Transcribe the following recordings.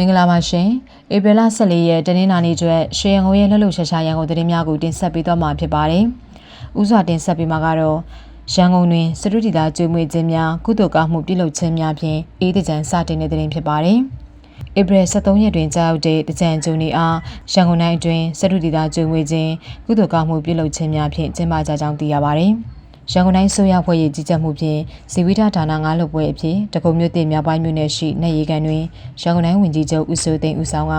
မင်္ဂလာပါရှင်ဧပြီလ14ရက်တနင်္လာနေ့ကျွဲရွှေရန်ကုန်ရဲ့လှုပ်လှုပ်ရှားရှားရန်ကုန်သတင်းများကိုတင်ဆက်ပေးသွားမှာဖြစ်ပါတယ်။ဥစွာတင်ဆက်ပေးမှာကတော့ရန်ကုန်တွင်စတုဒီတာကျွေးမွေးခြင်းများကုသိုလ်ကောင်းမှုပြုလုပ်ခြင်းများဖြင့်အေးတကြံစတင်တဲ့သတင်းဖြစ်ပါတယ်။ဧပြီ23ရက်တွင်ကြာရောက်တဲ့တကြံကျုံနေအားရန်ကုန်တိုင်းအတွင်းစတုဒီတာကျွေးမွေးခြင်းကုသိုလ်ကောင်းမှုပြုလုပ်ခြင်းများဖြင့်ကျင်းပကြကြောင်းသိရပါတယ်။ ရန်ကုန်တိုင်းဆိုရဖွဲ့ရေးကြီးကြပ်မှုဖြင့်ဇီဝိထဌာနငါးလုပ်ပွဲအဖြစ်တကုံမြို့တင်မြောက်ပိုင်းမြို့နယ်ရှိနေရီကန်တွင်ရန်ကုန်တိုင်းဝင်ကြီးချုပ်ဦးစိုးသိန်းဦးဆောင်က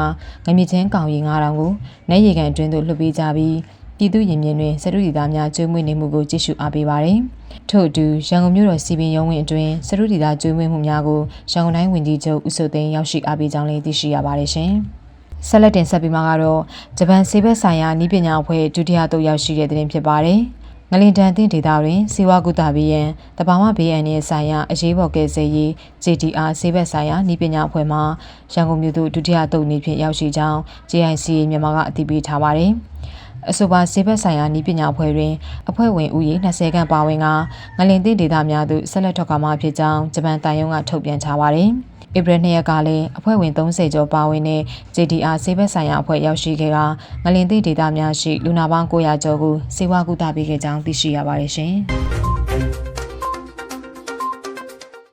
ငမြချင်းကောင်ရီ9000ကိုနေရီကန်အတွင်းသို့လွှတ်ပေးကြပြီးပြည်သူရင်မြင်တွင်စတုဒီသားများကျွေးမွေးနေမှုကိုကြည့်ရှုအားပေးပါရယ်ထို့အတူရန်ကုန်မြို့တော်စီပင်ရုံးဝင်အတွင်းစတုဒီသားကျွေးမွေးမှုများကိုရန်ကုန်တိုင်းဝင်ကြီးချုပ်ဦးစိုးသိန်းရောက်ရှိအားပေးကြောင်းလည်းသိရှိရပါတယ်ရှင်ဆက်လက်တင်ဆက်ပြီးမှကတော့ဂျပန်ဆေးဘက်ဆိုင်ရာဤပညာအဖွဲ့ဒုတိယသို့ရောက်ရှိတဲ့တင်ဖြစ်ပါတယ်။ ငလင်တန်တင်ဒေတာတွင်စေဝကုသပေးရန်တဘာဝဘေးအန္တရာယ်ဆိုင်ရာအရေးပေါ်ကယ်ဆယ်ရေး JTR ဆေးဘက်ဆိုင်ရာဤပညာအဖွဲ့မှရန်ကုန်မြို့သို့ဒုတိယတုပ်နေဖြင့်ရောက်ရှိကြောင်း JICA မြန်မာကအတည်ပြုထားပါတယ်။အဆိုပါဆေးဘက်ဆိုင်ရာဤပညာအဖွဲ့တွင်အဖွဲ့ဝင်ဦးရေ20ခန့်ပါဝင်ကငလင်တင်ဒေတာများသို့ဆက်လက်ထွက်ခွာမှာဖြစ်ကြောင်းဂျပန်တိုင်ယုံကထုတ်ပြန်ထားပါတယ်။ ဧပြီ2ရက်ကလည်းအဖွဲ့ဝင်30ကျော်ပါဝင်တဲ့ JDR ဆေးဘက်ဆိုင်ရာအဖွဲ့ရောက်ရှိခဲ့ကငလင်သိဒေတာများရှိလူနာပေါင်း900ကျော်ကိုစေဝါကူတာပေးခဲ့ကြောင်းသိရှိရပါတယ်ရှင်။